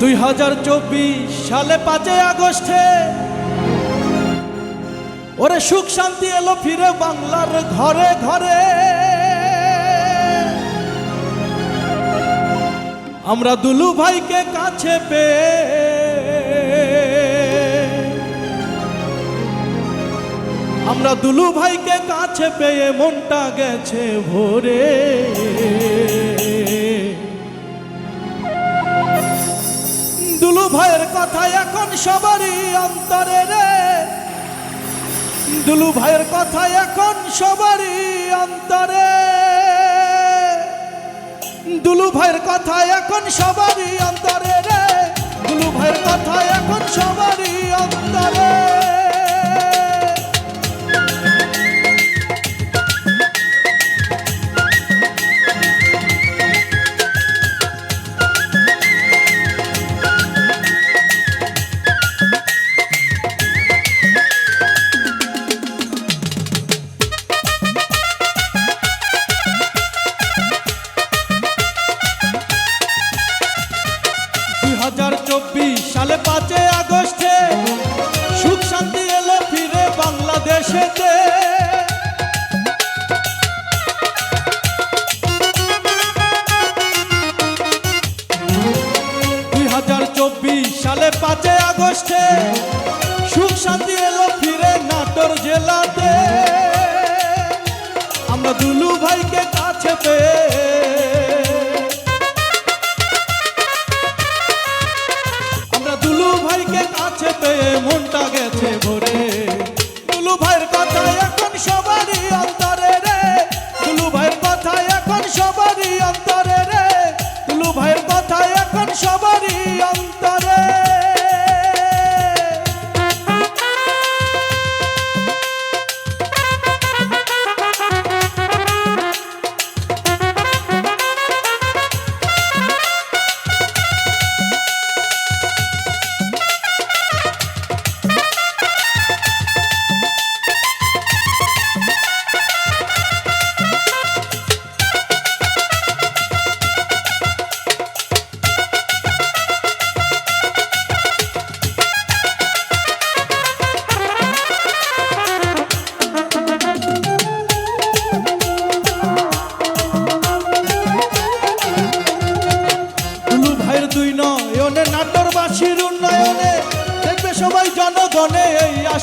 দুই হাজার চব্বিশ সালে পাঁচই আগস্টে ওরে সুখ শান্তি এলো ফিরে বাংলার ঘরে ঘরে। আমরা দুলু ভাইকে কাছে পেয়ে আমরা দুলু ভাইকে কাছে পেয়ে মনটা গেছে ভরে। দুলু ভাইয়ের কথা এখন সবারই অন্তরে রে। দুলু ভাইয়ের কথা এখন সবারই অন্তরে। দুলু ভাইয়ের কথা এখন সবারই অন্তরে রে। দুলু ভাইয়ের কথা এখন সবারই অন্তরে। আগস্টে সুখ শান্তি এলো ফিরে নাটোর জেলাতে। আমরা দুলু ভাইকে কাছে পেয়ে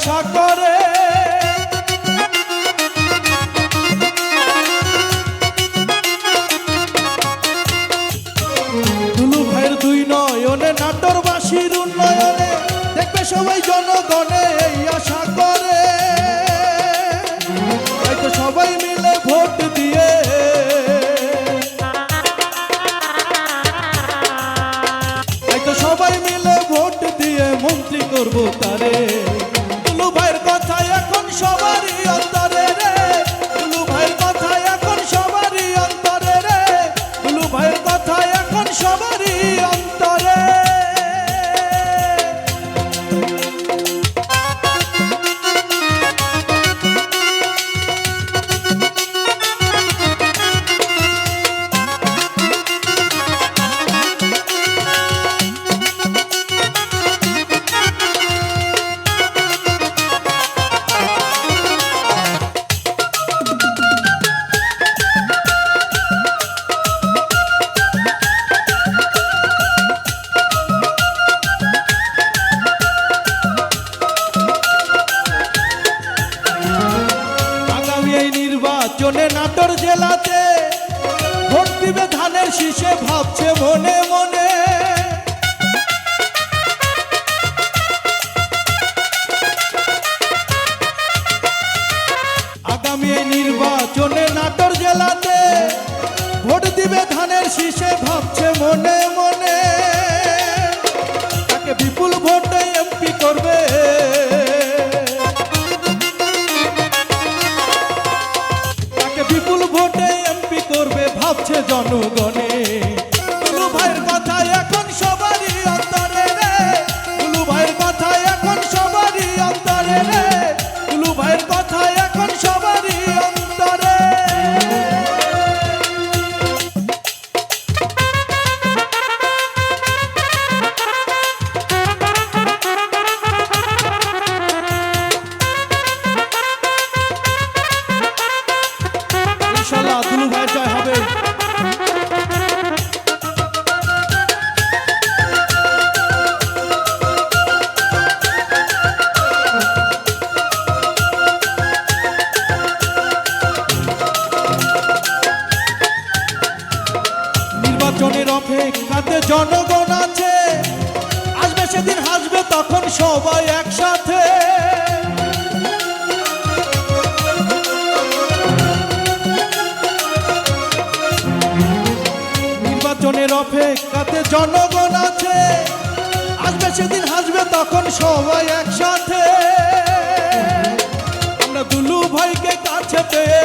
আশা করে নির্বাচনে নাটোর জেলাতে ভোট দিবে ধানের শীষে ভাবছে মনে মনে। আগামী নির্বাচনে নাটোর জেলাতে ভোট দিবে ধানের শীষে ভাবছে মনে মনে। কাঁপছে জনগণে। দুলু ভাইয়ের কথা এখন সবারই অন্তরে রে। দুলু ভাইয়ের কথা এখন সবারই অন্তরে রে। দুলু ভাইয়ের কথা এখন সবারই অন্তরে। ইনশাআল্লাহ দুলু ভাই জয় হবে। নির্বাচনের অপেক্ষাতে জনগণ আছে। আসবে সেদিন, হাসবে তখন সবাই একসাথে। নির্বাচনের অপেক্ষাতে জনগণ আছে। আসবে সেদিন, হাসবে তখন সবাই একসাথে। আমরা দুলু ভাইকে কাছে পেয়ে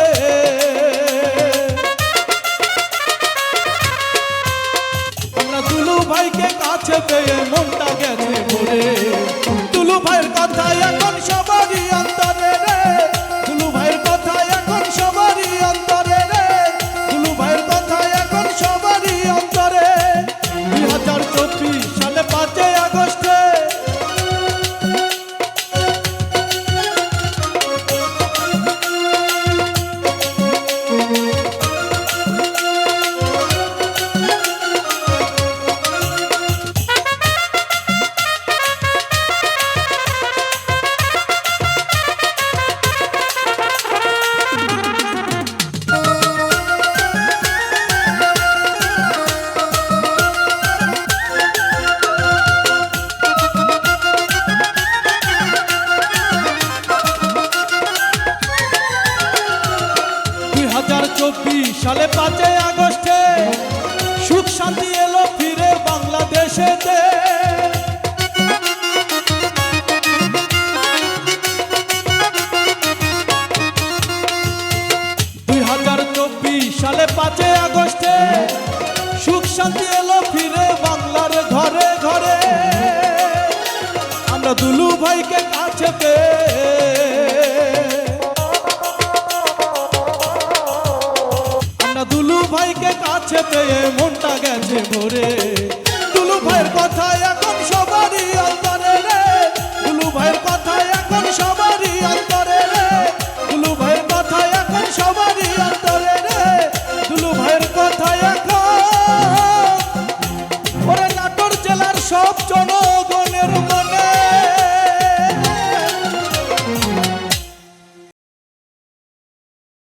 হাজার চব্বিশ সালে পাঁচই আগস্টে সুখ শান্তি এলো ফিরে বাংলাদেশেতে। দুই হাজার চব্বিশ সালে পাঁচই আগস্টে সুখ শান্তি এলো ফিরে বাংলার ঘরে ঘরে। আমরা দুলু ভাইকে পেয়ে মনটা গেছে ভরে। টুলু ভাইয়ের কথা এক